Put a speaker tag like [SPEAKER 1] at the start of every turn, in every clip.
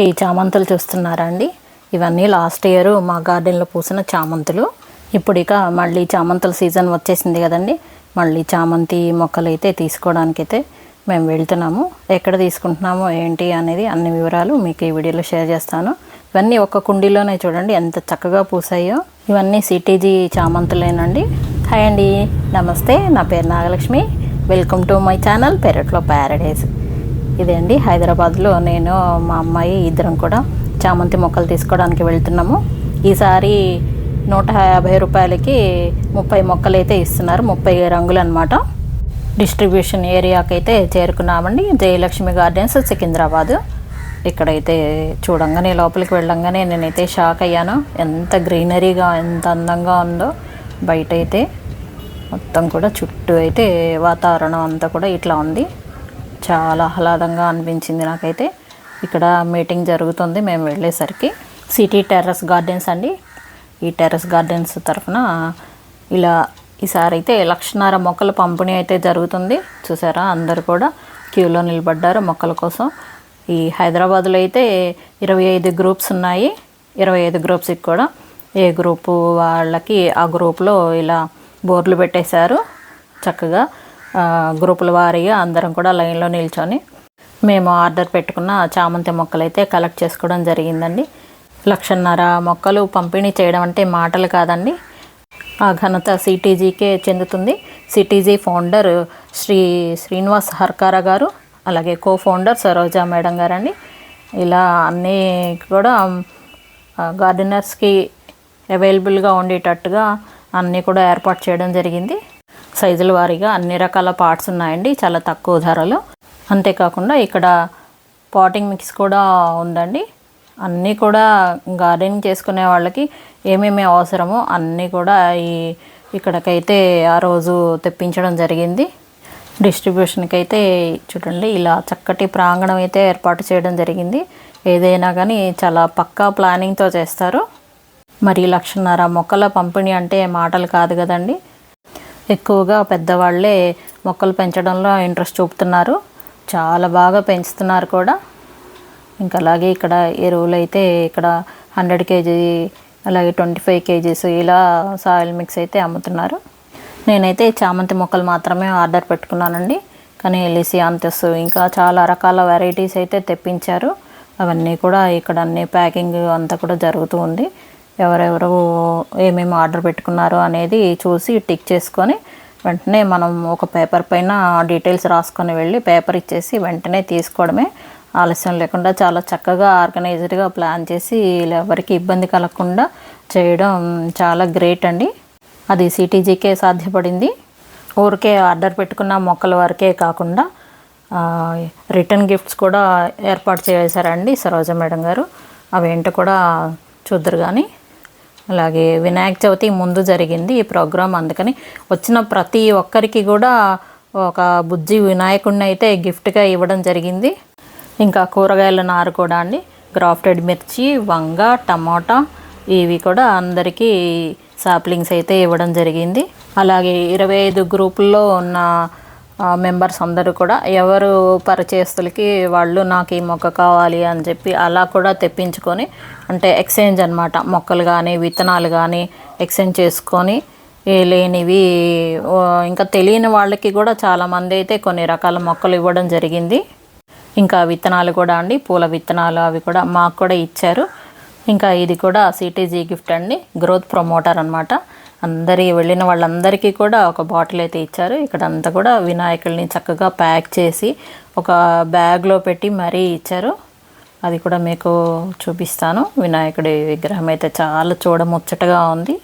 [SPEAKER 1] ఈ చామంతులు చూస్తున్నారా అండి? ఇవన్నీ లాస్ట్ ఇయర్ మా గార్డెన్లో పూసిన చామంతులు. ఇప్పుడు ఇక మళ్ళీ చామంతుల సీజన్ వచ్చేసింది కదండి. మళ్ళీ చామంతి మొక్కలు అయితే తీసుకోవడానికైతే మేము వెళ్తున్నాము. ఎక్కడ తీసుకుంటున్నామో ఏంటి అనేది అన్ని వివరాలు మీకు ఈ వీడియోలో షేర్ చేస్తాను. ఇవన్నీ ఒక కుండీలోనే చూడండి ఎంత చక్కగా పూసాయో. ఇవన్నీ సిటీజీ చామంతులేనండి. హాయ్ అండి నమస్తే. నా పేరు Nagalakshmi. Welcome to my channel పెరట్లో ప్యారడైజ్ ఇదే అండి. హైదరాబాద్లో నేను మా అమ్మాయి ఇద్దరం కూడా చామంతి మొక్కలు తీసుకోవడానికి వెళ్తున్నాము. ఈసారి నూట యాభై రూపాయలకి ముప్పై మొక్కలు అయితే ఇస్తున్నారు. ముప్పై రంగులు అనమాట డిస్ట్రిబ్యూషన్ ఏరియాకి అయితే చేరుకున్నామండి. జయలక్ష్మి గార్డెన్స్ సికింద్రాబాద్. ఇక్కడైతే చూడంగానే లోపలికి వెళ్ళంగానే నేనైతే షాక్ అయ్యాను. ఎంత గ్రీనరీగా ఎంత అందంగా ఉందో. బయట అయితే మొత్తం కూడా చుట్టూ అయితే వాతావరణం అంతా కూడా ఇట్లా ఉంది. చాలా ఆహ్లాదంగా అనిపించింది నాకైతే. ఇక్కడ మీటింగ్ జరుగుతుంది మేము వెళ్ళేసరికి. సిటీ టెర్రస్ గార్డెన్స్ అండి. ఈ టెర్రస్ గార్డెన్స్ తరఫున ఇలా ఈసారి అయితే లక్షన్నర మొక్కల పంపిణీ అయితే జరుగుతుంది. చూసారా? అందరు కూడా క్యూలో నిలబడ్డారు మొక్కల కోసం. ఈ హైదరాబాద్లో అయితే ఇరవై ఐదు గ్రూప్స్ ఉన్నాయి. ఇరవై ఐదు గ్రూప్స్కి కూడా ఏ గ్రూపు వాళ్ళకి ఆ గ్రూప్లో ఇలా బోర్డులు పెట్టేశారు. చక్కగా గ్రూపుల వారీగా అందరం కూడా లైన్లో నిల్చొని మేము ఆర్డర్ పెట్టుకున్న చామంతి మొక్కలు అయితే కలెక్ట్ చేసుకోవడం జరిగిందండి. లక్షన్నర మొక్కలు పంపిణీ చేయడం అంటే మాటలు కాదండి. ఆ ఘనత సిటీజీకే చెందుతుంది. సిటీజీ ఫౌండర్ శ్రీ శ్రీనివాస్ హర్కారా గారు అలాగే కో ఫౌండర్ సరోజా మేడం గారండి. ఇలా అన్నీ కూడా గార్డెనర్స్కి అవైలబుల్గా ఉండేటట్టుగా అన్నీ కూడా ఏర్పాటు చేయడం జరిగింది. సైజుల వారీగా అన్ని రకాల పార్ట్స్ ఉన్నాయండి చాలా తక్కువ ధరలో. అంతేకాకుండా ఇక్కడ పాటింగ్ మిక్స్ కూడా ఉందండి. అన్నీ కూడా గార్డెనింగ్ చేసుకునే వాళ్ళకి ఏమేమి అవసరమో అన్నీ కూడా ఈ ఇక్కడికైతే ఆ రోజు తెప్పించడం జరిగింది. డిస్ట్రిబ్యూషన్కి అయితే చూడండి ఇలా చక్కటి ప్రాంగణం అయితే ఏర్పాటు చేయడం జరిగింది. ఏదైనా కానీ చాలా పక్కా ప్లానింగ్తో చేస్తారు. మరి లక్షన్నర మొక్కల పంపిణీ అంటే మాటలు కాదు కదండి. ఎక్కువగా పెద్దవాళ్ళే మొక్కలు పెంచడంలో ఇంట్రెస్ట్ చూపుతున్నారు. చాలా బాగా పెంచుతున్నారు కూడా. ఇంకా అలాగే ఇక్కడ ఎరువులు అయితే ఇక్కడ హండ్రెడ్ కేజీ అలాగే ట్వంటీ ఫైవ్ కేజీస్ ఇలా సాయిల్ మిక్స్ అయితే అమ్ముతున్నారు. నేనైతే చామంతి మొక్కలు మాత్రమే ఆర్డర్ పెట్టుకున్నానండి. కానీ లిసియాంతస్ ఇంకా చాలా రకాల వెరైటీస్ అయితే తెప్పించారు. అవన్నీ కూడా ఇక్కడ అన్ని ప్యాకింగ్ అంతా కూడా జరుగుతూ ఉంది. ఎవరెవరు ఏమేమి ఆర్డర్ పెట్టుకున్నారో అనేది చూసి టిక్ చేసుకొని వెంటనే మనం ఒక పేపర్ పైన డీటెయిల్స్ రాసుకొని వెళ్ళి పేపర్ ఇచ్చేసి వెంటనే తీసుకోవడమే ఆలస్యం లేకుండా చాలా చక్కగా ఆర్గనైజ్డ్గా ప్లాన్ చేసి ఎవరికి ఇబ్బంది కలగకుండా చేయడం చాలా గ్రేట్ అండి. అది సిటీజీకే సాధ్యపడింది. ఊరికే ఆర్డర్ పెట్టుకున్న మొక్కల వరకే కాకుండా రిటర్న్ గిఫ్ట్స్ కూడా ఏర్పాటు చేశారండి సరోజ మేడం గారు. అవేంటో కూడా చూద్దరు కానీ అలాగే వినాయక చవితి ముందు జరిగింది ఈ ప్రోగ్రాం అందుకని వచ్చిన ప్రతి ఒక్కరికి కూడా ఒక బుజ్జి వినాయకుడిని అయితే గిఫ్ట్గా ఇవ్వడం జరిగింది. ఇంకా కూరగాయల నారు కూడా అండి. గ్రాఫ్టెడ్ మిర్చి వంగ టమాటా ఇవి కూడా అందరికీ సాప్లింగ్స్ అయితే ఇవ్వడం జరిగింది. అలాగే ఇరవై ఐదు గ్రూపుల్లో ఉన్న మెంబర్స్ అందరూ కూడా ఎవరు పరిచయస్తులకి వాళ్ళు నాకు ఈ మొక్క కావాలి అని చెప్పి అలా కూడా తెప్పించుకొని అంటే ఎక్స్చేంజ్ అనమాట మొక్కలు కానీ విత్తనాలు కానీ ఎక్స్చేంజ్ చేసుకొని లేనివి ఇంకా తెలియని వాళ్ళకి కూడా చాలామంది అయితే కొన్ని రకాల మొక్కలు ఇవ్వడం జరిగింది. ఇంకా విత్తనాలు కూడా అండి పూల విత్తనాలు అవి కూడా మాకు కూడా ఇచ్చారు. ఇంకా ఇది కూడా సిటీజీ గిఫ్ట్ అండి గ్రోత్ ప్రమోటర్ అనమాట అందరి వెళ్ళిన వాళ్ళందరికీ కూడా ఒక బాటిల్ అయితే ఇచ్చారు. ఇక్కడ అంతా కూడా వినాయకుల్ని చక్కగా ప్యాక్ చేసి ఒక బ్యాగ్లో పెట్టి మరీ ఇచ్చారు. అది కూడా మీకు చూపిస్తాను. వినాయకుడి విగ్రహం అయితే చాలా చూడముచ్చటగా ఉంది.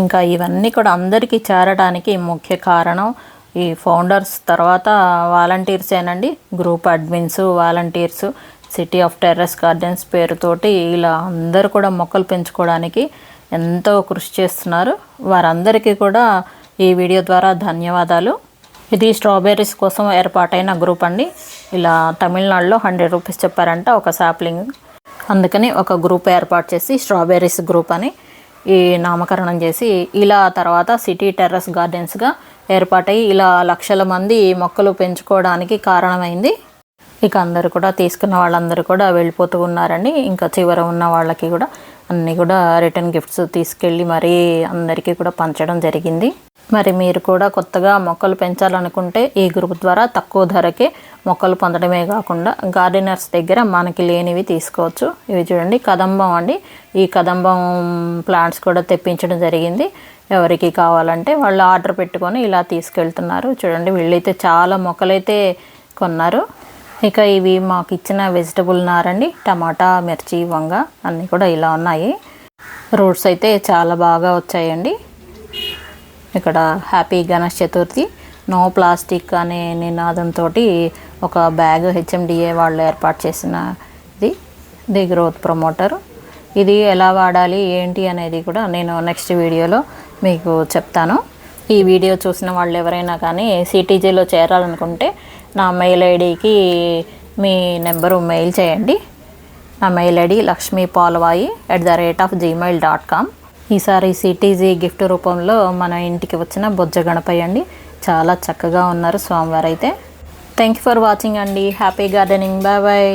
[SPEAKER 1] ఇంకా ఇవన్నీ కూడా అందరికీ చేరడానికి ముఖ్య కారణం ఈ ఫౌండర్స్ తర్వాత వాలంటీర్సేనండి group admins volunteers city of terrace gardens పేరుతోటి ఇలా అందరూ కూడా మొక్కలు పెంచుకోవడానికి ఎంతో కృషి చేస్తున్నారు. వారందరికీ కూడా ఈ వీడియో ద్వారా ధన్యవాదాలు. ఇది స్ట్రాబెర్రీస్ కోసం ఏర్పాటైన గ్రూప్ అండి. ఇలా తమిళనాడులో హండ్రెడ్ రూపీస్ చెప్పారంట ఒక సాప్లింగ్ అందుకని ఒక గ్రూప్ ఏర్పాటు చేసి స్ట్రాబెర్రీస్ గ్రూప్ అని ఈ నామకరణం చేసి ఇలా తర్వాత సిటీ టెర్రస్ గార్డెన్స్గా ఏర్పాటై ఇలా లక్షల మంది మొక్కలు పెంచుకోవడానికి కారణమైంది. ఇక అందరు కూడా తీసుకున్న వాళ్ళందరూ కూడా వెళ్ళిపోతూ ఉన్నారండి. ఇంకా చివర ఉన్న వాళ్ళకి కూడా అన్నీ కూడా రిటర్న్ గిఫ్ట్స్ తీసుకెళ్ళి మరీ అందరికీ కూడా పంచడం జరిగింది. మరి మీరు కూడా కొత్తగా మొక్కలు పెంచాలనుకుంటే ఈ గ్రూప్ ద్వారా తక్కువ ధరకే మొక్కలు పొందడమే కాకుండా గార్డెనర్స్ దగ్గర మనకి లేనివి తీసుకోవచ్చు. ఇవి చూడండి కదంబం అండి. ఈ కదంబం ప్లాంట్స్ కూడా తెప్పించడం జరిగింది. ఎవరికి కావాలంటే వాళ్ళు ఆర్డర్ పెట్టుకొని ఇలా తీసుకెళ్తున్నారు. చూడండి వీళ్ళైతే చాలా మొక్కలైతే కొన్నారు. ఇక ఇవి మాకు ఇచ్చిన వెజిటబుల్ నారండి టమాటా మిర్చి వంగ అన్నీ కూడా ఇలా ఉన్నాయి. రూట్స్ అయితే చాలా బాగా వచ్చాయండి. ఇక్కడ happy Ganesh Chaturthi. No plastic అనే నినాదంతో ఒక బ్యాగ్ హెచ్ఎండిఏ వాళ్ళు ఏర్పాటు చేసిన ఇది ది గ్రోత్ ప్రమోటర్ ఇది ఎలా వాడాలి ఏంటి అనేది కూడా నేను నెక్స్ట్ వీడియోలో మీకు చెప్తాను. ఈ వీడియో చూసిన వాళ్ళు ఎవరైనా కానీ సిటీజీలో చేరాలనుకుంటే నా మెయిల్ ఐడికి మీ నెంబరు మెయిల్ చేయండి. నా mail ID Lakshmi Palvai at the rate of Gmail dot com ఈసారి సిటీజీ గిఫ్ట్ రూపంలో మన ఇంటికి వచ్చిన బొజ్జ గణపయ్య అండి. చాలా చక్కగా ఉన్నారు స్వామివారు అయితే థ్యాంక్ యూ ఫర్ వాచింగ్ అండి. Happy gardening bye bye